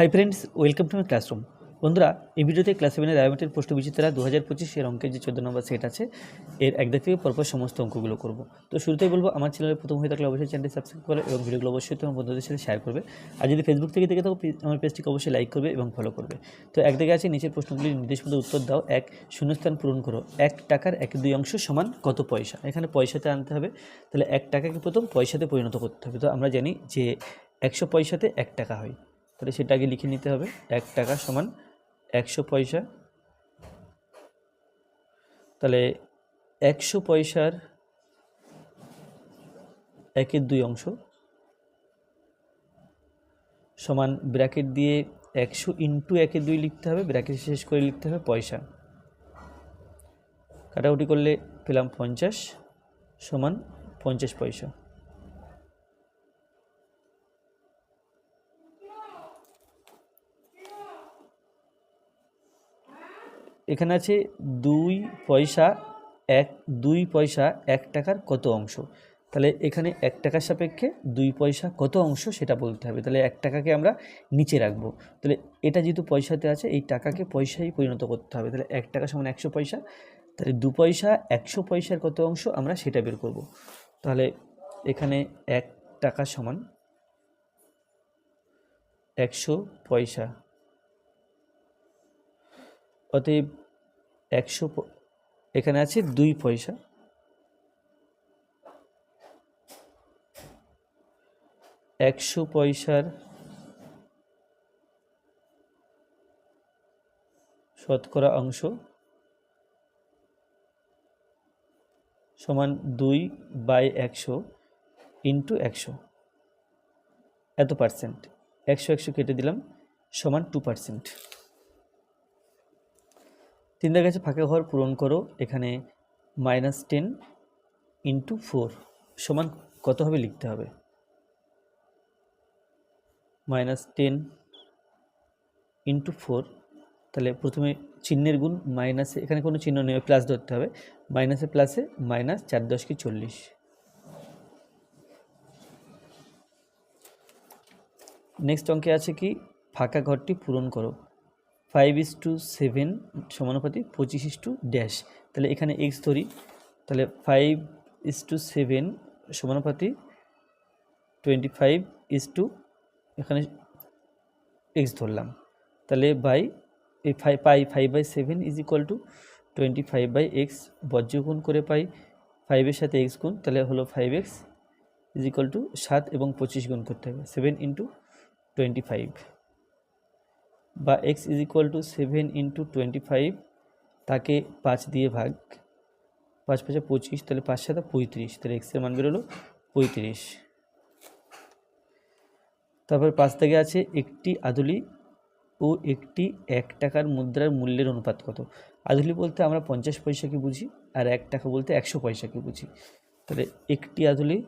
Hi friends welcome to my classroom বন্ধুরা, এই ভিডিওতে ক্লাস সেভেনের রায়মাটির প্রশ্ন বিচিত্রা দু হাজার পঁচিশের অঙ্কের যে চোদ্দ নম্বর সেট আছে, এর একদিক থেকে পরপর সমস্ত অঙ্কগুলো করব। তো শুরুতেই বলব, আমার চ্যানেলে প্রথম হয়ে থাকলে অবশ্যই চ্যানেলটি সাবস্ক্রাইব করে এবং ভিডিওগুলো অবশ্যই তোমার বন্ধুদের সাথে শেয়ার করবে। আর যদি ফেসবুক থেকে দেখে থাকো আমার পেজটিকে অবশ্যই লাইক করবে এবং ফলো করবে। তো একদিকে আছে, নিচের প্রশ্নগুলির নির্দেশ মতো উত্তর দাও। এক, শূন্যস্থান পূরণ করো। এক টাকার এক দুই অংশ সমান কত পয়সা? এখানে পয়সাতে আনতে হবে। তাহলে এক টাকাকে প্রথম পয়সাতে পরিণত করতে হবে। তো আমরা জানি যে একশো পয়সাতে এক টাকা হয়। তাহলে সেটা আগে লিখে নিতে হবে এক টাকা সমান একশো পয়সা। তাহলে একশো পয়সার একের দুই অংশ সমান ব্র্যাকেট দিয়ে একশো ইন্টু একের দুই লিখতে হবে, ব্র্যাকেট শেষ করে লিখতে হবে পয়সা। কাটাকুটি করলে পেলাম পঞ্চাশ সমান পঞ্চাশ পয়সা। এখানে আছে দুই পয়সা এক, দুই পয়সা এক টাকার কত অংশ? তাহলে এখানে এক টাকার সাপেক্ষে দুই পয়সা কত অংশ সেটা বলতে হবে। তাহলে এক টাকাকে আমরা নিচে রাখব। তাহলে এটা যেহেতু পয়সাতে আছে, এই টাকাকে পয়সায় পরিণত করতে হবে। তাহলে এক টাকা সমান একশো পয়সা, তাহলে দু পয়সা একশো পয়সার কত অংশ আমরা সেটা বের করব। তাহলে এখানে এক টাকা সমান একশো পয়সা। অতএব একশো এখানে আছে দুই পয়সা। একশো পয়সার শতকরা অংশ সমান দুই বাই একশো ইন্টু একশো। এত পার্সেন্ট। একশো একশো কেটে দিলাম, সমান টু পার্সেন্ট। তিনদের কাছে ফাঁকা ঘর পূরণ করো, এখানে মাইনাস টেন ইন্টু ফোর সমান কত হবে লিখতে হবে? মাইনাস টেন ইন্টু ফোর তাহলে প্রথমে চিহ্নের গুণ মাইনাসে এখানে কোনো চিহ্ন নেই প্লাস ধরতে হবে। মাইনাসে প্লাসে মাইনাস চার দশ কি চল্লিশ। নেক্সট অঙ্কে আছে কি? ফাঁকা ঘরটি পূরণ করো। ফাইভ ইস টু সেভেন সমানুপাতি পঁচিশ ইস টু ড্যাশ। তাহলে এখানে এক্স ধরি তাহলে ফাইভ ইস টু সেভেন সমানুপাতি টোয়েন্টি ফাইভ ইস টু এখানে এক্স ধরলাম। তাহলে বাই এই five pi five by seven is equal to twenty five by X বজ্র গুণ করে পাই ফাইভের সাথে এক্স গুণ, তাহলে হলো five X is equal to সাত এবং পঁচিশ গুণ করতে হবে, সেভেন ইন্টু টোয়েন্টি ফাইভ বা X is equal to seven into twenty five তাকে পাঁচ দিয়ে ভাগ, পাঁচ পাঁচে পঁচিশ, তাহলে পাঁচ সাথে পঁয়ত্রিশ, তাহলে এক্সের মান বেরোলো পঁয়ত্রিশ। তারপর পাঁচ থেকে আছে একটি আদুলি ও একটি এক টাকার মুদ্রার মূল্যের অনুপাত কত? আদুলি বলতে আমরা পঞ্চাশ পয়সাকে বুঝি আর এক টাকা বলতে একশো পয়সাকে বুঝি। তাহলে একটি আদুলি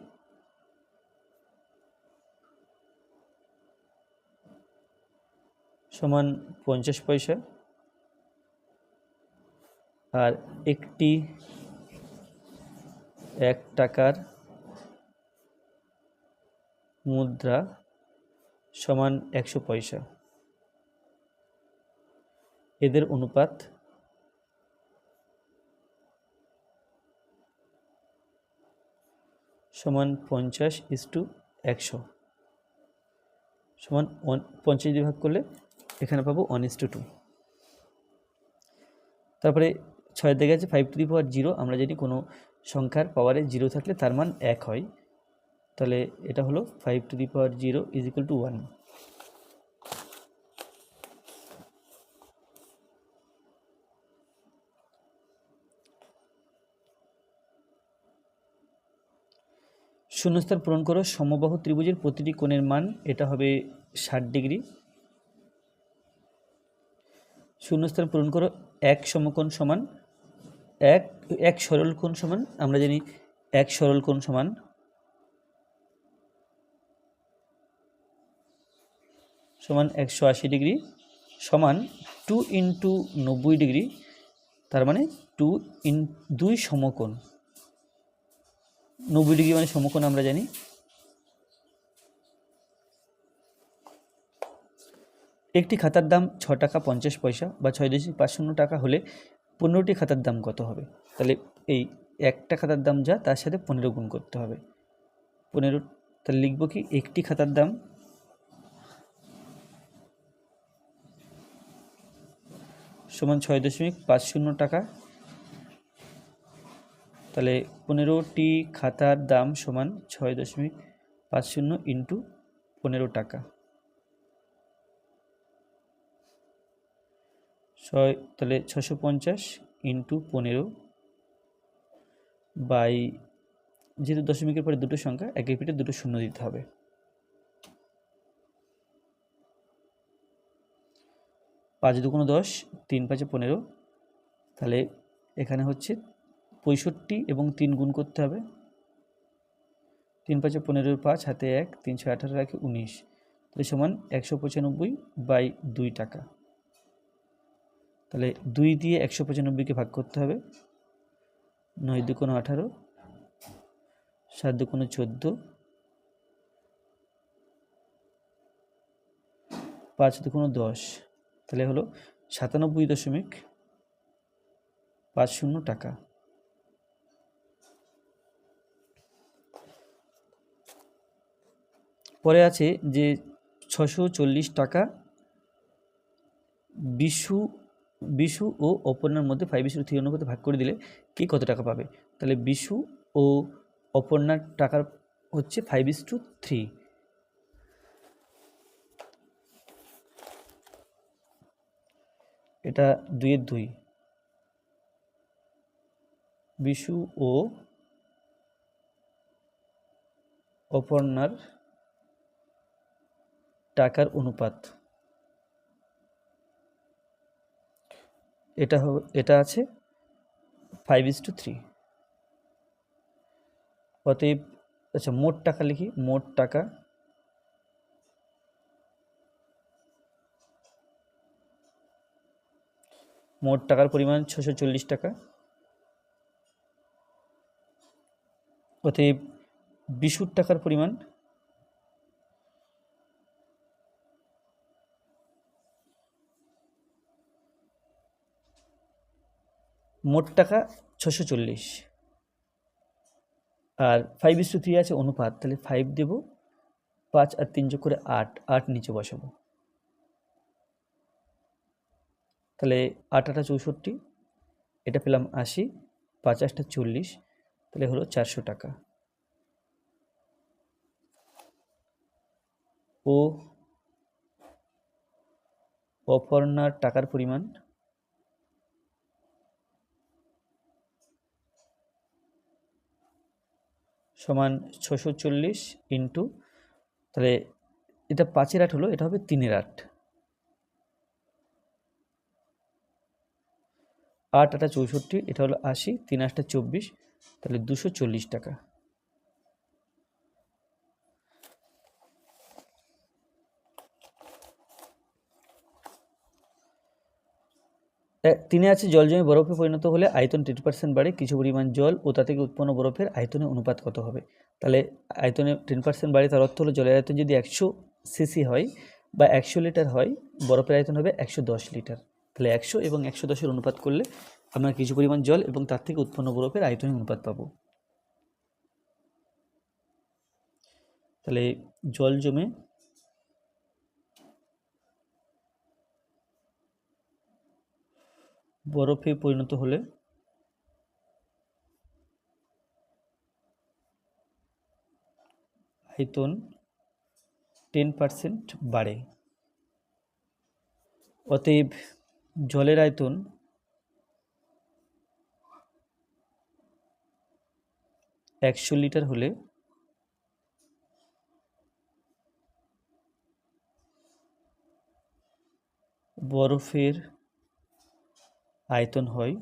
সমান পঞ্চাশ পয়সা। আর একটি এক টাকার মুদ্রা সমান একশো পয়সা। এদের অনুপাত সমান পঞ্চাশ ইস টু একশো। সমান পঞ্চাশ দিয়ে ভাগ করলে এখানে পাবো ওয়ান ইস টু টু তারপরে ছয়ের দিকে আছে five to the power zero আমরা জানি কোনো সংখ্যার পাওয়ারে জিরো থাকলে তার মান এক হয়, তাহলে এটা হলো five to the power zero is equal to one শূন্যস্থান পূরণ করো, সমবাহু ত্রিভুজের প্রতিটি কোণের মান, এটা হবে ষাট ডিগ্রি শূন্যস্থান পূরণ করো, এক সমকোণ সমান এক এক সরল কোণ সমান, আমরা জানি এক সরল কোণ সমান সমান একশো আশি ডিগ্রি সমান টু ইন্টু নব্বই ডিগ্রি, তার মানে টু ইন, দুই সমকোণ। নব্বই ডিগ্রি মানে সমকোণ আমরা জানি। একটি খাতার দাম ছ টাকা পঞ্চাশ পয়সা বা ছয় দশমিক পাঁচ শূন্য টাকা হলে পনেরোটি খাতার দাম কত হবে? তাহলে এই একটা খাতার দাম যা, তার সাথে পনেরো গুণ করতে হবে। পনেরো, তাহলে লিখব কি? একটি খাতার দাম সমান ছয় দশমিক পাঁচ শূন্য টাকা। তাহলে পনেরোটি খাতার দাম সমান ছয় দশমিক পাঁচ শূন্য ইন্টু পনেরো টাকা। ছয়, তাহলে ছশো পঞ্চাশ ইন্টু পনেরো বাই যেহেতু দশমিকের পরে দুটো সংখ্যা, একের পিঠে দুটো শূন্য দিতে হবে। পাঁচ দুগুণ দশ, তিন পাঁচে পনেরো, তাহলে এখানে হচ্ছে পঁয়ষট্টি এবং তিন গুণ করতে হবে। তিন পাঁচে পনেরোর পাঁচ, হাতে এক, তিনশো আঠারো রাখে উনিশ, তাহলে সমান একশো পঁচানব্বই বাই দুই টাকা। তাহলে দুই দিয়ে একশো পঁচানব্বইকে ভাগ করতে হবে। নয় দুকোনো আঠারো, সাত দুকোনো চোদ্দ, পাঁচ দুকোনো দশ। তাহলে হলো সাতানব্বই দশমিক পাঁচ শূন্য টাকা। পরে আছে যে ছশো চল্লিশ টাকা, বিশু বিশু ও অপর্ণার মধ্যে ফাইভ ইস্টু থ্রি অনুপাতে ভাগ করে দিলে কে কত টাকা পাবে? তাহলে বিশু ও অপর্ণার টাকার হচ্ছে ফাইভ ইস টু থ্রি এটা দুইয়ের দুই। বিশু ও অপর্ণার টাকার অনুপাত। এটা এটা আছে ফাইভ ইস টু থ্রি অতএব আচ্ছা মোট টাকা লিখি, মোট টাকা মোট টাকার পরিমাণ ছশো চল্লিশ টাকা। অতএব, বিশুর টাকার পরিমাণ মোট টাকা ছশো চল্লিশ। আর ফাইভ ইস থ্রি আছে অনুপাত, তাহলে ফাইভ দেবো, পাঁচ আর তিন যোগ করে আট আট নিচে বসাবো। তাহলে আট আটা চৌষট্টি, এটা পেলাম আশি, পাঁচ আটটা চল্লিশ, তাহলে হলো চারশো টাকা। ও, অপর্ণার টাকার পরিমাণ সমান ছশো চল্লিশ ইন্টু, তাহলে এটা পাঁচের আট হলো, এটা হবে তিনের আট। আট আটা চৌষট্টি, এটা হলো আশি, তিন আটটা চব্বিশ, তাহলে দুশো চল্লিশ টাকা এ- তিনে আছে জল জমে বরফে পরিণত হলে আয়তন টেন পার্সেন্ট বাড়ে, কিছু পরিমাণ জল ও তা থেকে উৎপন্ন বরফের আয়তনের অনুপাত কত হবে? তাহলে আয়তনে টেন পার্সেন্ট বাড়ে, তার অর্থ হলো জলের আয়তন যদি একশো সিসি হয় বা একশো লিটার হয়, বরফের আয়তন হবে একশো দশ লিটার। তাহলে একশো এবং একশো দশের অনুপাত করলে আমরা কিছু পরিমাণ জল এবং তার থেকে উৎপন্ন বরফের আয়তনের অনুপাত পাবো। তাহলে জল জমে বরফে পরিণত হলে? আয়তন টেন পার্সেন্ট বাড়ে। অতএব জলের আয়তন একশো লিটার হলে বরফের আয়তন হয়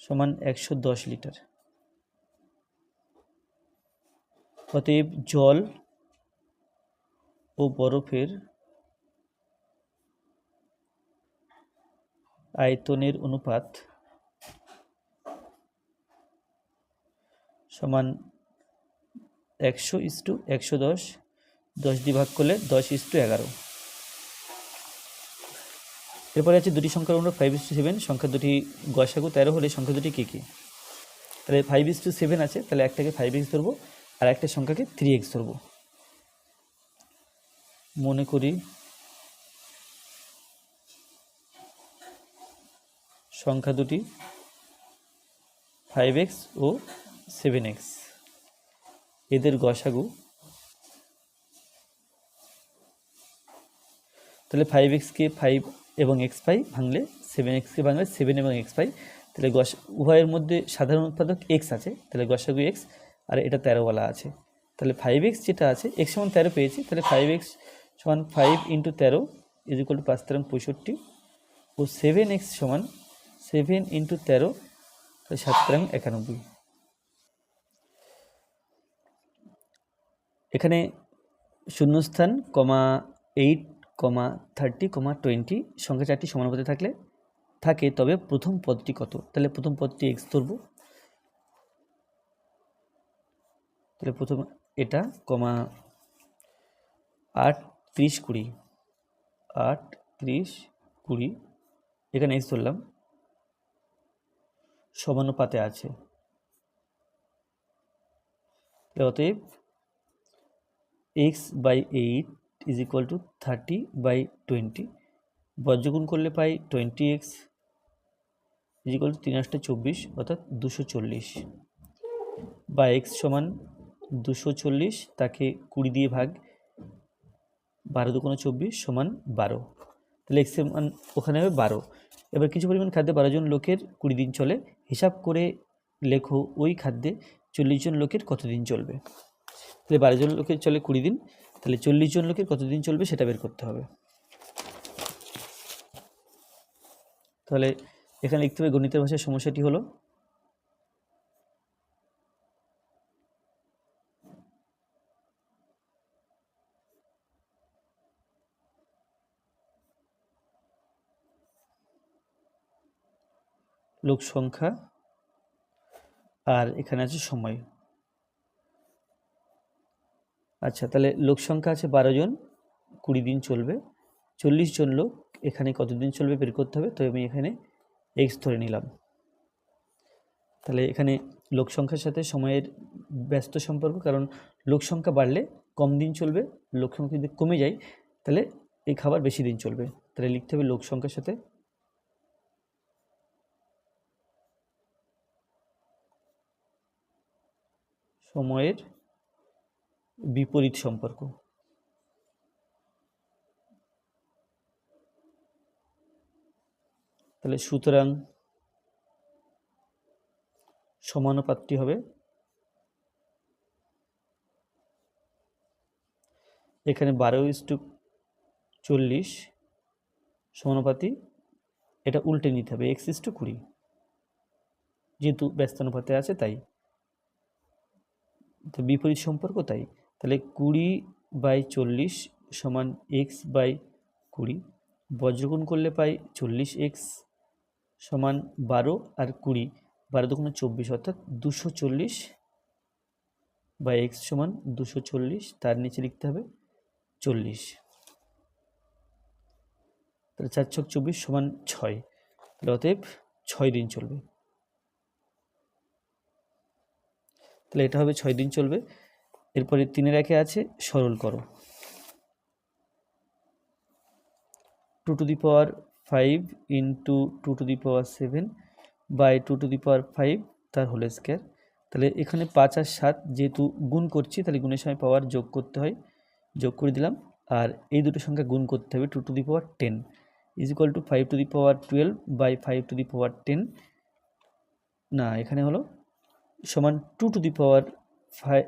সমান একশো দশ লিটার। অতএব জল ও বরফের আয়তনের অনুপাত সমান একশো ইস্টু একশো দশ দশ দিয়ে ভাগ করলে দশ ইস টু এগারো। এরপরে আছে দুটি সংখ্যার আমরা ফাইভ ইস টু সেভেন সংখ্যা দুটি গসাগু, তেরো হলে সংখ্যা দুটি কী কী? তাহলে ফাইভ ইস টু সেভেন আছে, তাহলে একটাকে ফাইভ এক্স ধরবো, আর একটা সংখ্যাকে থ্রি এক্স ধরবো। মনে করি সংখ্যা দুটি ফাইভ এক্স ও সেভেন এক্স এদের গসাগু। তাহলে ফাইভ এক্সকে ফাইভ এবং এক্স পাই ভাঙলে সেভেন এক্সকে ভাঙলে সেভেন এবং এক্স পাই, তাহলে গস উভয়ের মধ্যে সাধারণ উৎপাদক এক্স আছে, তাহলে গসাগু এক্স আর এটা তেরোওয়ালা আছে। তাহলে ফাইভ এক্স যেটা আছে এক্স সমান তেরো পেয়েছি, তাহলে ফাইভ এক্স সমান ফাইভ ইন্টু তেরো ইজ ইকুয়াল টু পাঁচ তেরো পঁয়ষট্টি, ও সেভেন এক্স সমান সেভেন ইন্টু তেরো, তাহলে সাত তেরো একানব্বই। এখানে শূন্যস্থান, কমা এইট কমা থার্টি কমা টোয়েন্টি সংখ্যা চারটি সমানুপাতে থাকলে থাকে, তবে প্রথম পদটি কত? তাহলে প্রথম পদটি এক্স ধরবো। তাহলে প্রথম এটা কমা আট ত্রিশ কুড়ি, আট ত্রিশ কুড়ি, এখানে এক্স ধরলাম। সমানুপাতে আছে। অতএব X by eight is equal to thirty by twenty বজ্রগুণ করলে পাই twenty X is equal to তিন আটটা চব্বিশ, অর্থাৎ দুশো চল্লিশ। বা এক্স সমান দুশো চল্লিশ, তাকে কুড়ি দিয়ে ভাগ, বারো দুকোনো চব্বিশ সমান বারো। তাহলে এক্সের মান ওখানে হবে বারো। এবার কিছু পরিমাণ খাদ্যে বারো জন লোকের কুড়ি দিন চলে। হিসাব করে লেখো ওই খাদ্যে চল্লিশ জন লোকের কতদিন চলবে। তাহলে বারো জন লোকের চলে কুড়ি দিন। তাহলে চল্লিশ জন লোকের কতদিন চলবে সেটা বের করতে হবে। তাহলে এখানে লিখতে হবে গণিতের ভাষায় সমস্যাটি হলো, লোক সংখ্যা আর এখানে আছে সময়। আচ্ছা তাহলে লোক সংখ্যা আছে বারো জন, কুড়ি দিন চলবে। চল্লিশ জন লোক, এখানে কতদিন চলবে বের করতে হবে? তো আমি এখানে এক্স ধরে নিলাম। তাহলে এখানে লোক সংখ্যার সাথে সময়ের ব্যস্ত সম্পর্ক, কারণ লোক সংখ্যা বাড়লে কম দিন চলবে, লোক সংখ্যা যদি কমে যায়, তাহলে এই খাবার বেশি দিন চলবে। তাহলে লিখতে হবে লোক সংখ্যার সাথে সময়ের বিপরীত সম্পর্ক। তাহলে সুতরাং সমানুপাতটি হবে। এখানে বারো ইস টু চল্লিশ সমানুপাতি, এটা উল্টে নিতে হবে, এক্স ইস টু কুড়ি। যেহেতু ব্যস্তানুপাতে আছে তাই। তো বিপরীত সম্পর্ক তাই। তাহলে কুড়ি বাই চল্লিশ সমান এক্স বাই কুড়ি বজ্রগুণ করলে পাই চল্লিশ এক্স সমান বারো আর কুড়ি, বারো দুগুণে চব্বিশ অর্থাৎ দুশো চল্লিশ বা এক্স সমান দুশো চল্লিশ, তার নিচে লিখতে হবে চল্লিশ। তাহলে চার ছক চব্বিশ সমান ছয়, তাহলে অতএব ছয় দিন চলবে। তাহলে এটা হবে ছয় দিন চলবে। এরপরে তিনের একে আছে, সরল করো। Two to the power five into two to the power seven by two to the power five তার হোল স্কোয়ার তাহলে এখানে পাঁচ আর সাত যেহেতু গুণ করছি, তাহলে গুণের সময় পাওয়ার যোগ করতে হয়। যোগ করে দিলাম, আর এই দুটো সংখ্যা গুণ করতে হবে two to the power ten is equal to five to the power twelve by five to the power ten না, এখানে হলো সমান two to the power five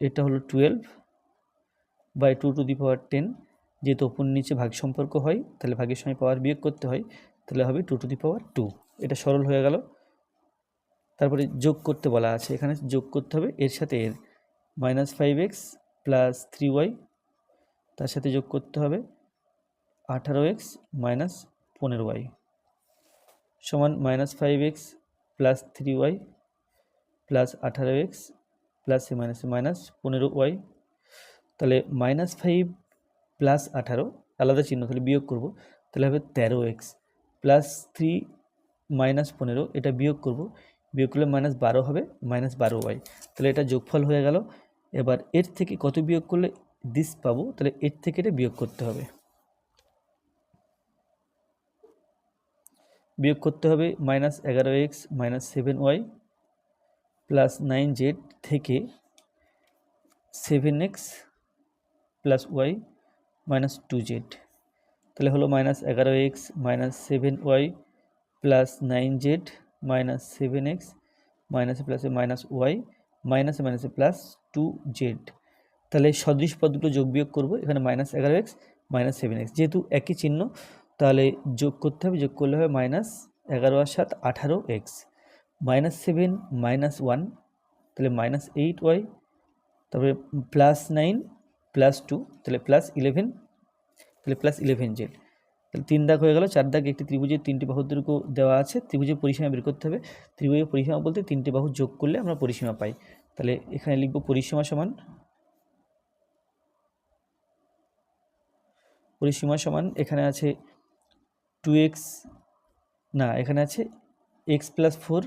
এটা হলো twelve by two to the power ten যেহেতু ওপর নিচে ভাগ সম্পর্ক হয়, তাহলে ভাগের সময় পাওয়ার বিয়োগ করতে হয়, তাহলে হবে two to the power two এটা সরল হয়ে গেল। তারপরে যোগ করতে বলা আছে, এখানে যোগ করতে হবে। এর সাথে এর minus five x plus three y তার সাথে যোগ করতে হবে আঠারো এক্স মাইনাস পনেরো ওয়াই সমান minus five x plus three y plus আঠারো এক্স প্লাস এ মাইনাস মাইনাস পনেরো ওয়াই। তাহলে মাইনাস ফাইভ প্লাস আঠারো, আলাদা চিহ্ন, তাহলে বিয়োগ করব। তাহলে হবে তেরো এক্স প্লাস থ্রি মাইনাস পনেরো, এটা বিয়োগ করব। বিয়োগ করলে মাইনাস বারো হবে, মাইনাস বারো ওয়াই। তাহলে এটা যোগফল হয়ে গেল। এবার এর থেকে কত বিয়োগ করলে দিস পাবো? তাহলে এর থেকে এটা বিয়োগ করতে হবে। বিয়োগ করতে হবে মাইনাস এগারো x minus seven y. Plus nine z থেকে seven x plus y minus two z. তাহলে হলো মাইনাস এগারো x minus seven y plus nine z minus seven x মাইনাসে প্লাসে মাইনাস ওয়াই মাইনাসে মাইনাসে প্লাস টু জেড। তাহলে সদৃশ পদ দুটো যোগ বিয়োগ করব, এখানে মাইনাস এগারো এক্স মাইনাস সেভেন এক্স। যেহেতু একই চিহ্ন, তাহলে যোগ করতে হবে, যোগ করলে হবে মাইনাস এগারো আর সাত আঠারো x. Minus seven minus one তাহলে মাইনাস এইট ওয়াই তারপরে প্লাস নাইন প্লাস টু তাহলে প্লাস ইলেভেন তাহলে প্লাস ইলেভেন জেড তাহলে তিন দাগ হয়ে গেল, চার দাগ একটি ত্রিভুজের তিনটি বাহুর দৈর্ঘ্য দেওয়া আছে, ত্রিভুজের পরিসীমা বের করতে হবে। ত্রিভুজের পরিসীমা বলতে তিনটি বাহু যোগ করলে আমরা পরিসীমা পাই। তাহলে এখানে লিখব পরিসীমা সমান পরিসীমা সমান এখানে আছে টু এক্স না, এখানে আছে x plus four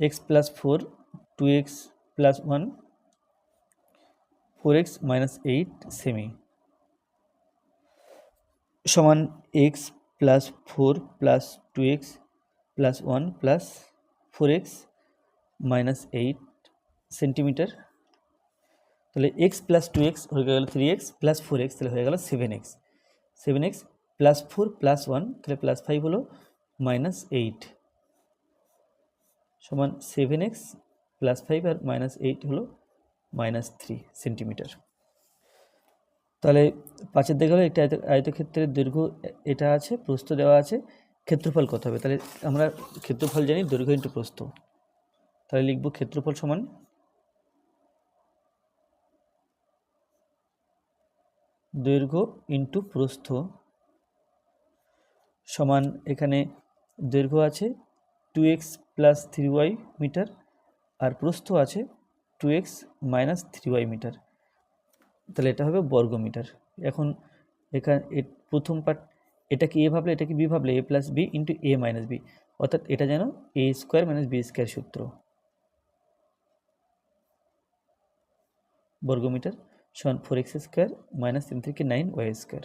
x plus four two x plus one four x minus eight semi সমান x plus four plus two x plus one plus four x minus eight centimetre তাহলে x plus two x হয়ে গেল three x plus four x তাহলে হয়ে গেল seven x seven x plus four plus one তাহলে plus five হলো minus eight সমান seven x plus five আর মাইনাস এইট হলো মাইনাস থ্রি সেন্টিমিটার তাহলে পাঁচের দিকে হলো একটা আয়ত- আয়তক্ষেত্রের দৈর্ঘ্য এটা আছে, প্রস্থ দেওয়া আছে, ক্ষেত্রফল কত হবে? তাহলে আমরা ক্ষেত্রফল জানি দৈর্ঘ্য ইন্টু প্রস্থ। তাহলে লিখব ক্ষেত্রফল সমান দৈর্ঘ্য ইন্টু প্রস্থ সমান এখানে দৈর্ঘ্য আছে two x plus three y metre আর প্রস্থ আছে two x minus three y metre তাহলে এটা হবে বর্গ মিটার এখন এখানে এ- প্রথম পার্ট এটা কি এ ভাবলে, এটা কি বি ভাবলে? A plus b into a minus b অর্থাৎ এটা যেন a square minus b square সূত্র। বর্গমিটার সমান ফোর এক্স স্কোয়ার মাইনাস তিন থেকে নাইন ওয়াই স্কোয়ার